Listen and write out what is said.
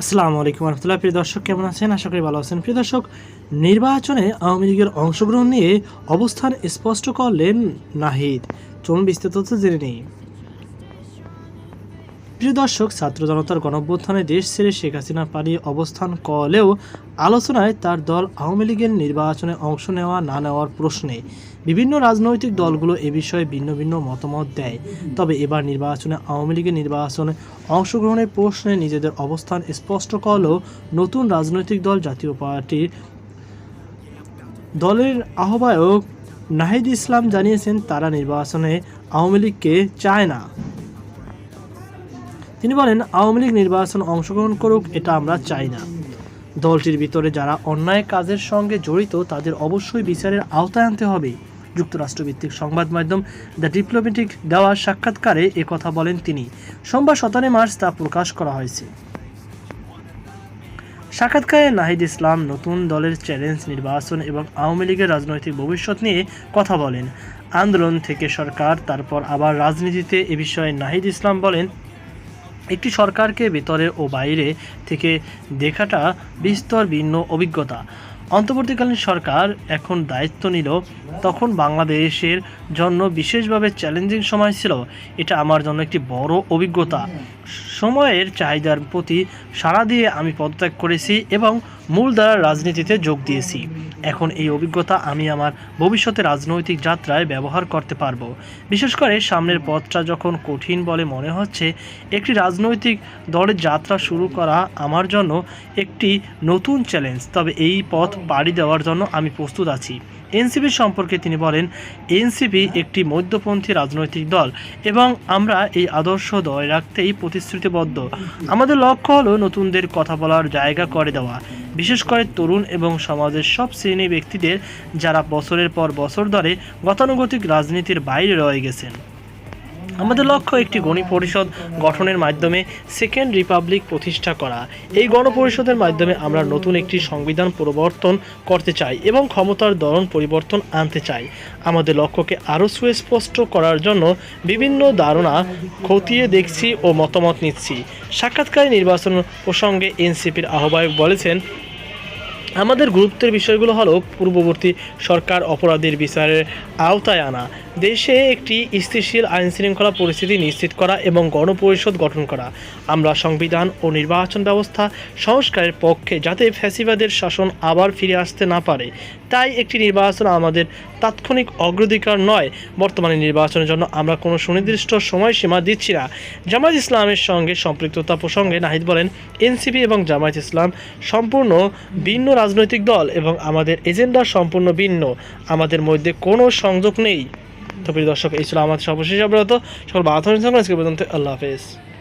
আসসালামু আলাইকুম রহমতুল্লাহ। প্রিয় দর্শক, কেমন আছেন? আশা করি ভালো আছেন। প্রিয় দর্শক, নির্বাচনে আওয়ামী লীগের অংশগ্রহণ নিয়ে অবস্থান স্পষ্ট করলেন নাহিদ। চলুন বিস্তারিত জেনে নেই। প্রিয় দর্শক, ছাত্র জনতার গণঅভ্যুত্থানে দেশ ছেড়ে শেখ হাসিনা পালিয়ে অবস্থান করলেও আলোচনায় তার দল আওয়ামী লীগের নির্বাচনে অংশ নেওয়া না নেওয়ার প্রশ্নে বিভিন্ন রাজনৈতিক দলগুলো এ বিষয়ে ভিন্ন ভিন্ন মতামত দেয়। তবে এবার নির্বাচনে আওয়ামী লীগের নির্বাচনে অংশগ্রহণের প্রশ্নে নিজেদের অবস্থান স্পষ্ট করলেও নতুন রাজনৈতিক দল জাতীয় পার্টির দলের আহ্বায়ক নাহিদ ইসলাম জানিয়েছেন, তারা নির্বাচনে আওয়ামী লীগকে চায় না। তিনি বলেন, আওয়ামী লীগ নির্বাচন অংশগ্রহণ করুক, এটা আমরা চাই না। দলটির ভিতরে যারা অন্যায় কাজের সঙ্গে জড়িত, তাদের অবশ্যই বিচারের আওতায় আনতে হবে। যুক্তরাষ্ট্রভিত্তিক সংবাদ মাধ্যম দ্য ডিপ্লোমেটিক দেওয়া সাক্ষাৎকারে কথা বলেন তিনি। সোমবার সতেরো মার্চ তা প্রকাশ করা হয়েছে। সাক্ষাৎকারে নাহিদ ইসলাম নতুন দলের চ্যালেঞ্জ নির্বাচন এবং আওয়ামী লীগের রাজনৈতিক ভবিষ্যৎ নিয়ে কথা বলেন। আন্দোলন থেকে সরকার, তারপর আবার রাজনীতিতে এ বিষয়ে নাহিদ ইসলাম বলেন, একটি সরকারকে ভেতরে ও বাইরে থেকে দেখাটা বিস্তর ভিন্ন অভিজ্ঞতা। অন্তর্বর্তীকালীন সরকার এখন দায়িত্ব নিল, তখন বাংলাদেশের জন্য বিশেষভাবে চ্যালেঞ্জিং সময় ছিল। এটা আমার জন্য একটি বড় অভিজ্ঞতা। সময়ের চাহিদার প্রতি সাড়া দিয়ে আমি পদত্যাগ করেছি এবং মূলধারার রাজনীতিতে যোগ দিয়েছি। এখন এই অভিজ্ঞতা আমি আমার ভবিষ্যতে রাজনৈতিক যাত্রায় ব্যবহার করতে পারব। বিশেষ করে সামনের পথটা যখন কঠিন বলে মনে হচ্ছে, একটি রাজনৈতিক দলের যাত্রা শুরু করা আমার জন্য একটি নতুন চ্যালেঞ্জ তবে এই পথ পাড়ি দেওয়ার জন্য আমি প্রস্তুত আছি। এনসিপি সম্পর্কে তিনি বলেন, এনসিপি একটি মধ্যপন্থী রাজনৈতিক দল এবং আমরা এই আদর্শ দয় রাখতেই প্রতিশ্রুতিবদ্ধ। আমাদের লক্ষ্য হলো নতুনদের কথা বলার জায়গা করে দেওয়া। বিশেষ করে তরুণ এবং সমাজের সব শ্রেণি ব্যক্তিদের যারা বছরের পর বছর ধরে গতানুগতিক রাজনীতির বাইরে রয়ে গেছেন। আমাদের লক্ষ্য একটি গণপরিষদ গঠনের মাধ্যমে সেকেন্ড রিপাবলিক প্রতিষ্ঠা করা। এই গণপরিষদের মাধ্যমে আমরা নতুন একটি সংবিধান পরিবর্তন করতে চাই এবং ক্ষমতার ধরন পরিবর্তন আনতে চাই। আমাদের লক্ষ্যকে আরও সুস্পষ্ট করার জন্য বিভিন্ন ধারণা খতিয়ে দেখছি ও মতামত নিচ্ছি। সাক্ষাৎকারে নির্বাচন প্রসঙ্গে এনসিপির আহ্বায়ক বলেছেন আমাদের গুরুত্বের বিষয়গুলো হলো পূর্ববর্তী সরকার অপরাধীর বিচারের আওতায় আনা, দেশে একটি স্থিতিশীল আইন শৃঙ্খলা পরিস্থিতি নিশ্চিত করা এবং গণপরিষদ গঠন করা, আমরা সংবিধান ও নির্বাচন ব্যবস্থা সংস্কারের পক্ষে যাতে ফ্যাসিবাদের শাসন আবার ফিরে আসতে না পারে, তাই একটি নির্বাচন আমাদের তাৎক্ষণিক অগ্রাধিকার নয় বর্তমানে নির্বাচনের জন্য। আমরা কোনো সুনির্দিষ্ট সময়সীমা দিচ্ছি না। জামায়াত ইসলামের সঙ্গে সম্পৃক্ততা প্রসঙ্গে নাহিদ বলেন, এনসিপি এবং জামায়াত ইসলাম সম্পূর্ণ ভিন্ন রাজনৈতিক দল এবং আমাদের এজেন্ডা সম্পূর্ণ ভিন্ন। আমাদের মধ্যে কোনো সংযোগ নেই। তো প্রিয় দর্শক, এই ছিল আমাদের সর্বশেষ অবরত সকল বাধা পর্যন্ত আল্লাহ হাফেজ।